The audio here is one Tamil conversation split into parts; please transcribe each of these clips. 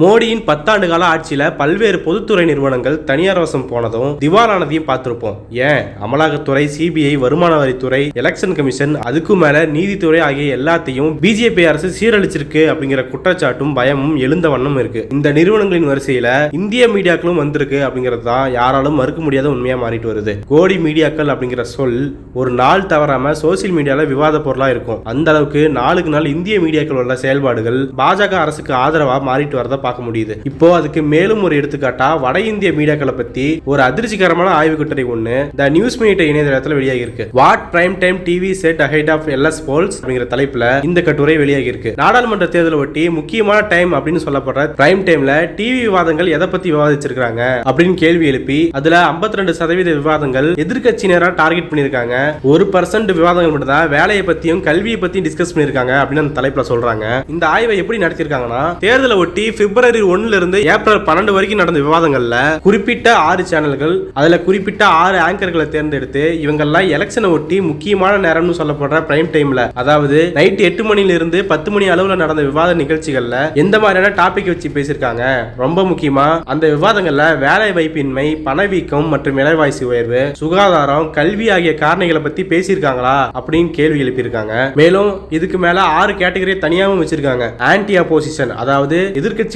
மோடியின் பத்தாண்டு கால ஆட்சியில பல்வேறு பொதுத்துறை நிறுவனங்கள் தனியார் வசம் போனதும் திவாலானதையும் பார்த்திருப்போம். ஏன்? அமலாக்கத்துறை சிபிஐ வருமான வரித்துறை எலெக்ஷன் கமிஷன் அதுக்கும் மேல நீதித்துறை ஆகிய எல்லாத்தையும் பிஜேபி அரசு சீரழிச்சிருக்கு அப்படிங்கிற குற்றச்சாட்டும் பயமும் எழுந்த வண்ணம் இருக்கு. இந்த நிறுவனங்களின் வரிசையில இந்திய மீடியாக்களும் வந்திருக்கு அப்படிங்கிறது தான் யாராலும் மறுக்க முடியாத உண்மையா மாறிட்டு வருது. கோடி மீடியாக்கள் அப்படிங்கிற சொல் ஒரு நாள் தவறாம சோசியல் மீடியால விவாத பொருளா இருக்கும். அந்த அளவுக்கு நாளுக்கு நாள் இந்திய மீடியாக்கள் உள்ள செயல்பாடுகள் பாஜக அரசுக்கு ஆதரவா மாறிட்டு வரதை பார்க்க முடியுது. இப்போ அதுக்கு மேலும் ஒரு எடுத்துக்காட்டா வட இந்திய மீடியாக்களை பத்தி ஒரு அதிர்ச்சிகரமான ஆய்வு கட்டுரை ஒண்ணு த நியூஸ் மீடியா இணையதளத்தில் வெளியாகி இருக்கு what prime time TV set ahead of LS polls அப்படிங்கிற தலைப்புல இந்த கட்டுரை வெளியாகி இருக்கு நாடாளுமன்ற தேர்தலை ஒட்டி முக்கியமான டைம் அப்படின்னு சொல்லப்படுற பிரைம் டைம்ல டிவி விவாதங்கள் எதை பத்தி விவாதிச்சிருக்காங்க அப்படின்னு கேள்வி எழுப்பி அதுல 52% சதவீத விவாதங்கள் எதிர்கட்சியினரா டார்கெட் பண்ணிருக்காங்க ஒரு பர்சன்ட் விவாதங்கள் மட்டும் தான் வேலையை பத்தியும் கல்வியை பத்தியும் டிஸ்கஸ் பண்ணிருக்காங்க அப்படின்னு அந்த தலைப்புல சொல்றாங்க. இந்த ஆய்வை எப்படி நடத்திருக்காங்கன்னா தேர்தலை ஒட்டி பிப்ரவரி ஒன்னுல இருந்து ஏப்ரல் பன்னெண்டு வரைக்கும் நடந்த விவாதங்கள்ல குறிப்பிட்ட ஆறு சேனல்கள் அதுல குறிப்பிட்ட ஆறு ஆங்கர்களை தேர்ந்தெடுத்து இவங்கெல்லாம் எலெக்ஷனை ஒட்டி முக்கியமான நேரம்னு சொல்லப்படுற பிரைம் டைம்ல அதாவது நைட் எட்டு மணில இருந்து பத்து மணி அளவுல நடந்த விவாத நிகழ்ச்சிகள்ல எந்த மாதிரியான டாபிக் வச்சு பேசியிருக்காங்க? ரொம்ப முக்கியமா அந்த விவாதங்கள்ல வேலை வாய்ப்பின்மை பணவீக்கம் மற்றும் விலைவாசி உயர்வு சுகாதாரம் கல்வி ஆகிய காரணிகளை பத்தி பேசியிருக்காங்களா? அப்படின்னு கேள்வி எழுப்பியிருக்காங்க. மேலும் இதுக்கு மேல ஆறு கேட்டகரி தனியாகவும் வச்சிருக்காங்க. ஆன்டி அப்போசிஷன் அதாவது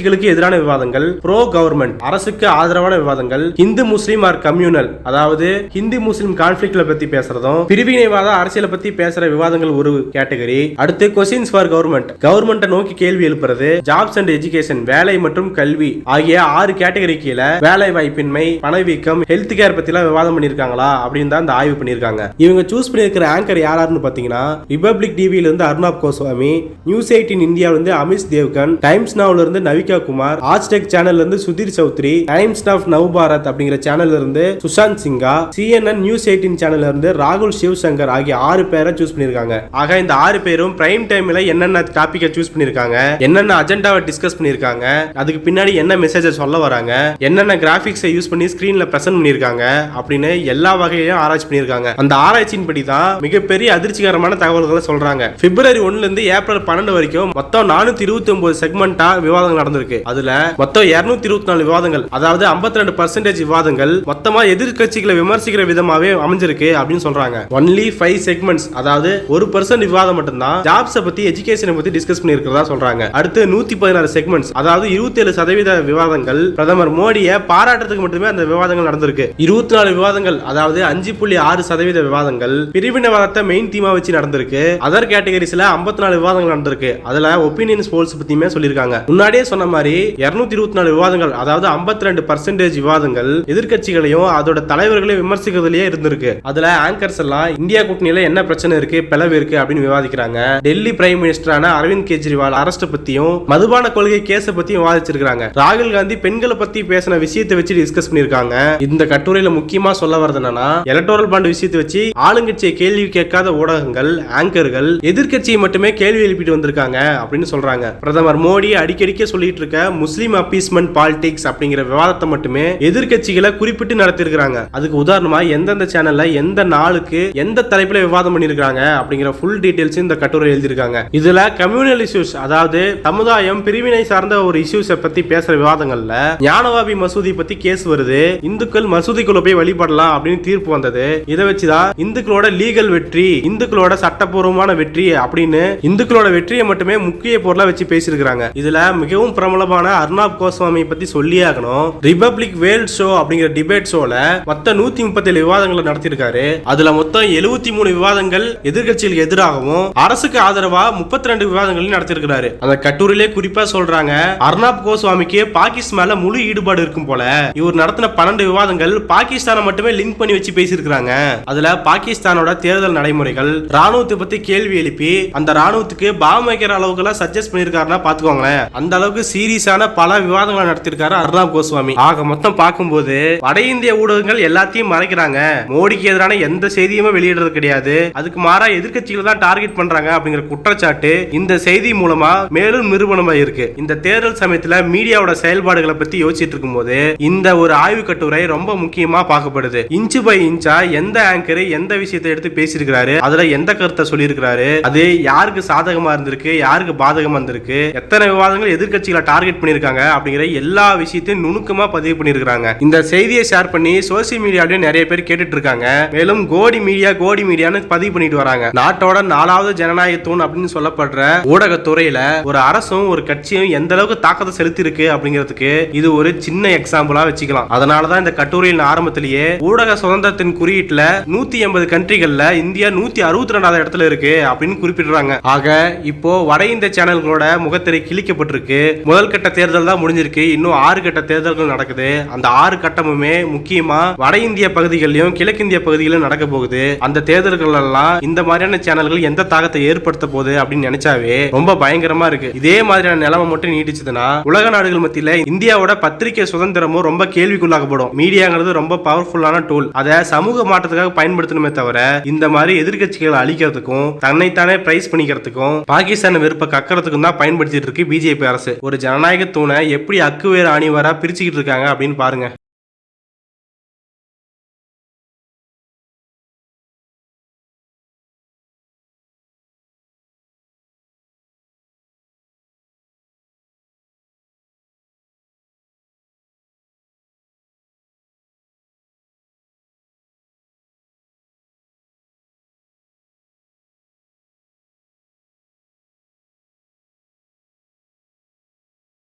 கட்சிகளுக்கு எதிரான விவாதங்கள் ப்ரோ கவர்மெண்ட் அரசுக்கு ஆதரவான விவாதங்கள் இந்து முஸ்லீம் ஆர் கம்யூனல் அதாவது ஹிந்து முஸ்லீம் கான்ஃபிளிக்ட்ல பத்தி பேசுறதும் பிரிவினைவாத அரசியலை பத்தி பேசுற விவாதங்கள் ஒரு கேட்டகரி அடுத்து கொஸ்டின்ஸ் ஃபார் கவர்மெண்ட் கவர்மெண்ட்டை நோக்கி கேள்வி எழுப்புறது ஜாப்ஸ் அண்ட் எஜுகேஷன் வேலை மற்றும் கல்வி ஆகிய ஆறு கேட்டகரி கீழே வேலை வாய்ப்பின்மை பணவீக்கம் ஹெல்த் கேர் பத்தி எல்லாம் விவாதம் பண்ணிருக்காங்களா? அப்படின்னு தான் இந்த ஆய்வு பண்ணிருக்காங்க இவங்க சூஸ் பண்ணிருக்கிற ஆங்கர் யாராருன்னு பாத்தீங்கன்னா ரிபப்ளிக் டிவியில இருந்து அர்ணாப் கோஸ்வாமி நியூஸ் எயிட்டின் இந்தியாவில இருந்து அமிஷ் தேவ்கன் டைம்ஸ் நவுல இருந்து நவிகா குமார் ஆஸ்டெக் சேனல்ல இருந்து Sudhir Chaudhary Times of Now Bharat அப்படிங்கிற சேனல்ல இருந்து Sushant Sinha CNN News eighteen சேனல்ல இருந்து ராகுல் சிவசங்கர் ஆகிய ஆறு பேரை சூஸ் பண்ணிருக்காங்க ஆக இந்த ஆறு பேரும் பிரைம் டைம்ல என்னென்ன டாபிக்கை சூஸ் பண்ணிருக்காங்க என்னென்ன அஜெண்டாவை டிஸ்கஸ் பண்ணிருக்காங்க அதுக்கு பின்னாடி என்ன மெசேஜை சொல்ல வராங்க என்னென்ன கிராபிக்ஸை யூஸ் பண்ணி ஸ்கிரீன்ல பிரசன்ட் பண்ணிருக்காங்க அப்படின்னு எல்லா வகையையும் ஆராய்ச்சி பண்ணிருக்காங்க அந்த ஆராய்ச்சியின் படி தான் மிகப்பெரிய அதிர்ச்சிகரமான தகவல்களை சொல்றாங்க. பிப்ரவரி ஒன்னுல இருந்து ஏப்ரல் பன்னெண்டு வரைக்கும் மொத்தம் நானூத்தி இருபத்தி ஒன்பது செக்மெண்டா விவாதங்கள் நடந்திருக்கு. இருக்கு. அதுல மொத்தம் இருநூத்தி இருபத்தி நாலு விவாதங்கள் அதாவது 52% ரெண்டு பர்சன்டேஜ் விவாதங்கள் மொத்தமா எதிர்கட்சிகளை விமர்சிக்கிற விதமாவே அமைஞ்சிருக்கு அப்படின்னு சொல்றாங்க. ஒன்லி ஃபைவ் செக்மெண்ட்ஸ் அதாவது ஒரு பர்சன்ட் விவாதம் மட்டும்தான் ஜாப்ஸை பத்தி எஜுகேஷனை பத்தி டிஸ்கஸ் பண்ணிருக்கிறதா சொல்றாங்க. அடுத்து நூத்தி பதினாறு செக்மெண்ட்ஸ் அதாவது இருபத்தி ஏழு சதவீத விவாதங்கள் பிரதமர் மோடியை பாராட்டுறதுக்கு மட்டுமே அந்த விவாதங்கள் நடந்திருக்கு. இருபத்தி நாலு விவாதங்கள் அதாவது அஞ்சு புள்ளி ஆறு சதவீத விவாதங்கள் பிரிவினவாதத்தை மெயின் தீமா வச்சு நடந்திருக்கு. அதர் கேட்டகரிஸ்ல 54 நாலு விவாதங்கள் நடந்திருக்கு. அதுல ஒப்பீனியன் போல்ஸ் பத்தியுமே சொல்லியிருக்காங்க. முன்னாடியே சொன்ன மாதிரி இருநூத்தி இருபத்தி நாலு விவாதங்கள் அதாவது 52% ரெண்டு பர்சன்டேஜ் விவாதங்கள் எதிர்கட்சிகளையும் அதோட தலைவர்களையும் விமர்சிக்கிறதுலயே இருந்திருக்கு. அதுல ஆங்கர்ஸ் எல்லாம் இந்தியா கூட்டணியில என்ன பிரச்சனை இருக்கு பிளவு இருக்கு அப்படின்னு விவாதிக்கிறாங்க. டெல்லி பிரைம் மினிஸ்டரான அரவிந்த் கெஜ்ரிவால் அரஸ்ட் பத்தியும் மதுபான கொள்கை கேஸ பத்தியும் விவாதிச்சிருக்காங்க ராகுல் காந்தி பெண்களை பத்தி பேசின விஷயத்தை வச்சு டிஸ்கஸ் பண்ணிருக்காங்க இந்த கட்டுரையில முக்கியமா சொல்ல வரது என்னன்னா எலக்டோரல் பாண்ட் விஷயத்தை வச்சு ஆளுங்கட்சியை கேள்வி கேட்காத ஊடகங்கள் ஆங்கர்கள் எதிர்கட்சியை மட்டுமே கேள்வி எழுப்பிட்டு வந்திருக்காங்க அப்படின்னு சொல்றாங்க. பிரதமர் மோடி அடிக்கடிக்க சொல்லிட்டு இருக்க முஸ்லீம் அப்பீஸ்மெண்ட் பாலிடிக்ஸ் அப்படிங்கிற விவாதத்தை மட்டுமே எதிர்க்கட்சிகளை குறிப்பிட்டு நடத்திருக்கிறாங்க அதுக்கு உதாரணமா எந்தெந்த சேனல்ல எந்த நாளுக்கு எந்த தலைப்புல விவாதம் பண்ணிருக்காங்க அப்படிங்கிற ஃபுல் டீடைல்ஸ் இந்த கட்டுரை எழுதியிருக்காங்க. இதுல கம்யூனல் இஷ்யூஸ் அதாவது சமுதாயம் பிரிவினை சார்ந்த ஒரு இஷ்யூஸ பத்தி பேசுற விவாதங்கள்ல ஞானவாபி மசூதி பத்தி கேஸ் வருது. இந்துக்கள் மசூதிக்குள்ள போய் வழிபடலாம் அப்படின்னு தீர்ப்பு வந்தது. இதை வச்சுதான் இந்துக்களோட லீகல் வெற்றி இந்துக்களோட சட்டப்பூர்வமான வெற்றி அப்படின்னு இந்துக்களோட வெற்றியை மட்டுமே முக்கிய பொருளா வச்சு பேசியிருக்காங்க இதுல மிகவும் பிரபலமான அர்ணாப் கோஸ்வாமி பத்தி சொல்லியே ஆகணும். ரிபப்ளிக் வேர்ல்ட் ஷோ அப்படிங்கிற டிபேட் ஷோல மொத்த நூத்தி முப்பத்தேழு விவாதங்களை நடத்திருக்காரு அதுல மொத்தம் எழுபத்தி மூணு விவாதங்கள் எதிர்க்கட்சிகளுக்கு எதிராகவும் அரசுக்கு ஆதரவா முப்பத்தி ரெண்டு விவாதங்களையும் நடத்திருக்கிறாரு அந்த கட்டுரையிலே குறிப்பா சொல்றாங்க அர்ணாப் கோஸ்வாமிக்கு பாகிஸ்தான் மேல முழு ஈடுபாடு இருக்கும் போல இவர் நடத்தின பன்னெண்டு விவாதங்கள் பாகிஸ்தானை மட்டுமே லிங்க் பண்ணி வச்சு பேசியிருக்காங்க அதுல பாகிஸ்தானோட தேர்தல் நடைமுறைகள் ராணுவத்தை பத்தி கேள்வி எழுப்பி அந்த ராணுவத்துக்கு பாம் வைக்கிற அளவுக்கு எல்லாம் சஜஸ்ட் பண்ணிருக்காருன்னா பாத்துக்கோங்களேன். அந்த அளவுக்கு சீரியஸான பல விவாதங்களை நடத்திருக்காரு அர்ணாப் கோஸ்வாமி. ஆக மொத்தம் பார்க்கும்போது வட இந்திய ஊடகங்கள் எல்லாத்தையும் மறைக்கிறாங்க. மோடிக்கு எதிரான எந்த செய்தியுமே வெளியிடுறது கிடையாது. அதுக்கு மாறா எதிர்கட்சிகள் தான் டார்கெட் பண்றாங்க அப்படிங்கிற குற்றச்சாட்டு இந்த செய்தி மூலமா மேலும் நிறுவனமா இருக்கு. இந்த தேர்தல் சமயத்துல மீடியாவோட செயல்பாடுகளை பத்தி யோசிச்சுட்டு இருக்கும்போது இந்த ஒரு ஆய்வு கட்டுரை ரொம்ப முக்கியமா பார்க்கப்படுது. இன்ச்சு பை இன்ச்சா எந்த ஆங்கர் எந்த விஷயத்தை எடுத்து பேசியிருக்கிறாரு அதுல எந்த கருத்தை சொல்லியிருக்கிறாரு அது யாருக்கு சாதகமா இருந்திருக்கு யாருக்கு பாதகமா இருந்திருக்கு எத்தனை விவாதங்கள் எதிர்கட்சிகளை டார்கெட் பண்ணிருக்காங்க அப்படிங்கிற எல்லா விஷயத்தையும் நுணுக்கமா பதிவு பண்ணிருக்காங்க இந்த செய்தியை ஷேர் பண்ணி சோசியல் மீடியாவிலயும் நிறைய பேர் கேட்டுட்டு இருக்காங்க மேலும் கோடி மீடியா கோடி மீடியான்னு பதிவு பண்ணிட்டு வராங்க. நாட்டோட நாலாவது ஜனநாயக தூண் அப்படின்னு சொல்லப்படுற ஊடகத்துறையில ஒரு அரசும் ஒரு கட்சியும் எந்த அளவுக்கு தாக்கத்தை செலுத்தி இருக்கு அப்படிங்கிறதுக்கு இது ஒரு சின்ன எக்ஸாம்பிளா வச்சுக்கலாம். அதனாலதான் இந்த கட்டுரையின் ஆரம்பத்திலேயே ஊடக சுதந்திரத்தின் குறியீட்டுல நூத்தி எண்பது கண்ட்ரிகள்ல இந்தியா நூத்தி அறுபத்தி ரெண்டாவது இடத்துல இருக்கு அப்படின்னு குறிப்பிடுறாங்க. ஆக இப்போ வட இந்திய சேனல்களோட முகத்திரை கிழிக்கப்பட்டிருக்கு. முதல் கட்ட தேர்தல் தான் முடிஞ்சிருக்கு. இன்னும் ஆறு கட்ட தேர்தல்கள் நடக்குது. அந்த ஆறு கட்டமுமே முக்கியமா வட இந்திய பகுதிகளிலும் கிழக்கிந்திய பகுதிகளிலும் நடக்க போகுது. அந்த தேர்தல்கள் எல்லாம் இந்த மாதிரியான சேனல்கள் எந்த தாக்கத்தை ஏற்படுத்த போகுது அப்படின்னு நினைச்சாவே ரொம்ப பயங்கரமா இருக்கு. இதே மாதிரியான நிலைமை மட்டும் நீடிச்சதுன்னா உலக நாடுகள் மத்தியில இந்தியாவோட பத்திரிகை சுதந்திரமும் ரொம்ப கேள்விக்குள்ளாக்கப்படும் மீடியாங்கிறது ரொம்ப பவர்ஃபுல்லான டூல் அதை சமூக மாற்றத்துக்காக பயன்படுத்தணுமே தவிர இந்த மாதிரி எதிர்க்கட்சிகளை அழிக்கிறதுக்கும் தன்னைத்தானே பிரைஸ் பண்ணிக்கிறதுக்கும் பாகிஸ்தான் வெறுப்ப கக்கறதுக்கும் தான் பயன்படுத்திட்டு இருக்கு பிஜேபி அரசு. ஒரு ஜனநாயக தூணை எப்படி அக்கு வேறு அணிவரா பிரிச்சுக்கிட்டு இருக்காங்க அப்படின்னு பாருங்க.